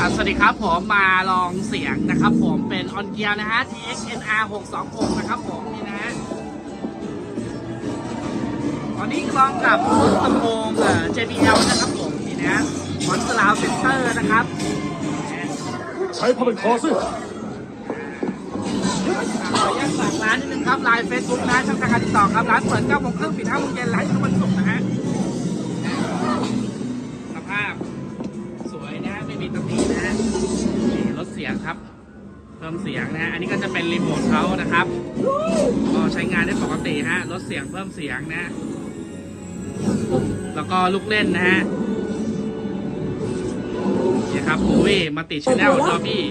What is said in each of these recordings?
อะสวัสดีครับผมมาลองเสียงนะครับผมเป็นออนเกียนะฮะ TXNR 626 นะครับผมนี่นะฮะตอนนี้ลองกับรถลำโพงเอ่อ JBL นะครับผมนี่นะมอนสลาวเซนเตอร์นะครับ ใช้ผ้าเป็นคอสิขออนุญาตฝากร้านนิดนึงครับไลน์เฟซบุ๊กนะช่องทางการติดต่อครับร้านเปิด9โมงครึ่งปิด5โมงเย็นไลฟ์ทุกวัน ยงครับ เพิ่มเสียงนะฮะ อันนี้ก็จะเป็นรีโมทเขานะครับ ก็ใช้งานได้ปกติฮะ ลดเสียงเพิ่มเสียงนะ แล้วก็ลูกเล่นนะฮะนี่ครับโอเวมาติชแนลดอบี้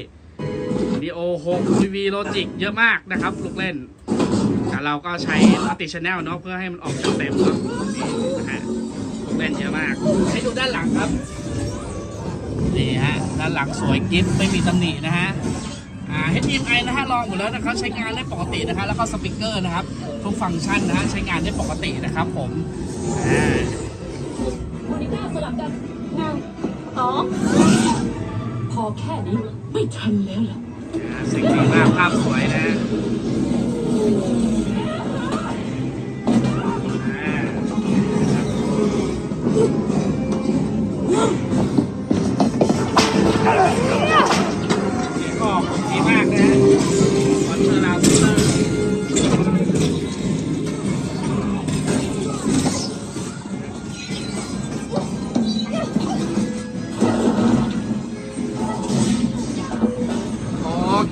ดีโอ6 TV Logic เยอะมากนะครับ ลูกเล่นแต่เราก็ใช้มัลติชแนลเนาะเพื่อให้มันออกเต็มๆเนาะนี่นะฮะลูกเล่นเยอะมาก ให้ดูด้านหลังครับ นี่ฮะานหลังสวยกิฟไม่มีตำหนินะฮะอ่า HDMI นะฮะลองหมดแล้วนะครับใช้งานได้ปกตินะฮะแล้วก็สปีกเกอร์นะครับทุกฟังก์ชันนะฮะใช้งานได้ปกตินะครับผมอ่าวันนี้หน้าสลับกันหนึ่งสองพอแค่นี้ไม่ทันแล้วล่ะอ่าเสียงดีมากภาพสวยนะ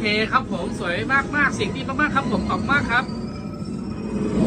เคครับผมสวยมากมากๆเสียงดีมากๆครับผมขอบมากครับ